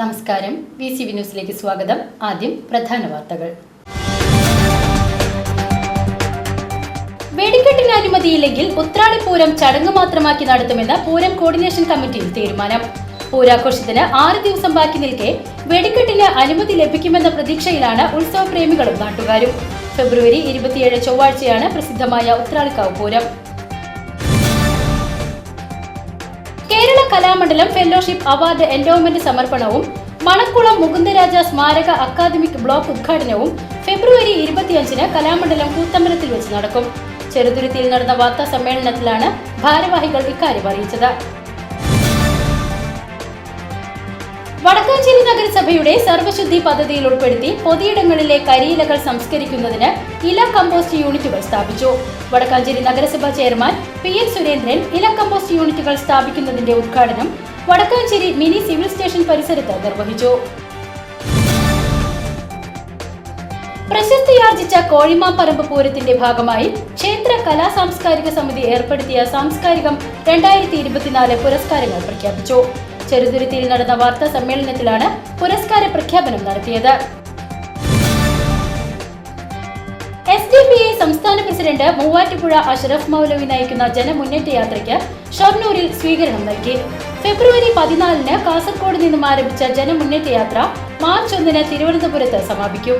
നമസ്കാരം. V C V ന്യൂസിലേക്ക് സ്വാഗതം. ആദ്യം പ്രധാന വാർത്തകൾ. വെടിക്കെട്ടിന് അനുമതിയില്ലെങ്കിൽ ഉത്രാളിപ്പൂരം ചടങ്ങ് മാത്രമാക്കി നടത്തുമെന്ന് പൂരം കോർഡിനേഷൻ കമ്മിറ്റിയിൽ തീരുമാനം. പൂരാഘോഷത്തിന് ആറ് ദിവസം ബാക്കി നിൽക്കെ വെടിക്കെട്ടിന് അനുമതി ലഭിക്കുമെന്ന പ്രതീക്ഷയിലാണ് ഉത്സവപ്രേമികളും നാട്ടുകാരും. ഫെബ്രുവരി ഇരുപത്തിയേഴ് ചൊവ്വാഴ്ചയാണ് പ്രസിദ്ധമായ Uthralikkavu Pooram. Kalamandalam fellowship award endowment സമർപ്പണവും മണക്കുളം മുകുന്ദരാജ സ്മാരക അക്കാദമിക് ബ്ലോക്ക് ഉദ്ഘാടനവും ഫെബ്രുവരി ഇരുപത്തിയഞ്ചിന് കലാമണ്ഡലം കൂത്തമ്പലത്തിൽ വെച്ച് നടക്കും. ചെറുതുരുത്തിയിൽ നടന്ന വാർത്താ സമ്മേളനത്തിലാണ് ഭാരവാഹികൾ ഇക്കാര്യം അറിയിച്ചത്. വടക്കാഞ്ചേരി നഗരസഭയുടെ സർവശുദ്ധി പദ്ധതിയിൽ ഉൾപ്പെടുത്തി പൊതുയിടങ്ങളിലെ കരിയിലകൾ സംസ്കരിക്കുന്നതിന് ഇല കമ്പോസ്റ്റ് യൂണിറ്റുകൾ സ്ഥാപിച്ചു. വടക്കാഞ്ചേരി നഗരസഭ ചെയർമാൻ പി എൻ സുരേന്ദ്രൻ ഇല കമ്പോസ്റ്റ് യൂണിറ്റുകൾ സ്ഥാപിക്കുന്നതിന്റെ ഉദ്ഘാടനം വടക്കാഞ്ചേരി മിനി സിവിൽ സ്റ്റേഷൻ പരിസരത്ത് നിർവഹിച്ചു. പ്രശസ്തിയാർജിച്ച കോഴിമാപ്പറമ്പ് പൂരത്തിന്റെ ഭാഗമായി ക്ഷേത്ര കലാ സാംസ്കാരിക സമിതി ഏർപ്പെടുത്തിയ സാംസ്കാരികം രണ്ടായിരത്തി ഇരുപത്തിനാല് പുരസ്കാരങ്ങൾ പ്രഖ്യാപിച്ചു. ചെറുതുരുത്തിയിൽ നടന്ന വാർത്താ സമ്മേളനത്തിലാണ് പുരസ്കാര പ്രഖ്യാപനം നടത്തിയത്. എസ് ഡി പി ഐ സംസ്ഥാന പ്രസിഡന്റ് മൂവാറ്റുപുഴ അഷറഫ് മൗലവി നയിക്കുന്ന ജനമുന്നേറ്റ യാത്രയ്ക്ക് ഷൊർണൂരിൽ സ്വീകരണം നൽകി. ഫെബ്രുവരി പതിനാലിന് കാസർഗോഡ് നിന്നും ആരംഭിച്ച ജനമുന്നേറ്റ യാത്ര മാർച്ച് ഒന്നിന് തിരുവനന്തപുരത്ത് സമാപിക്കും.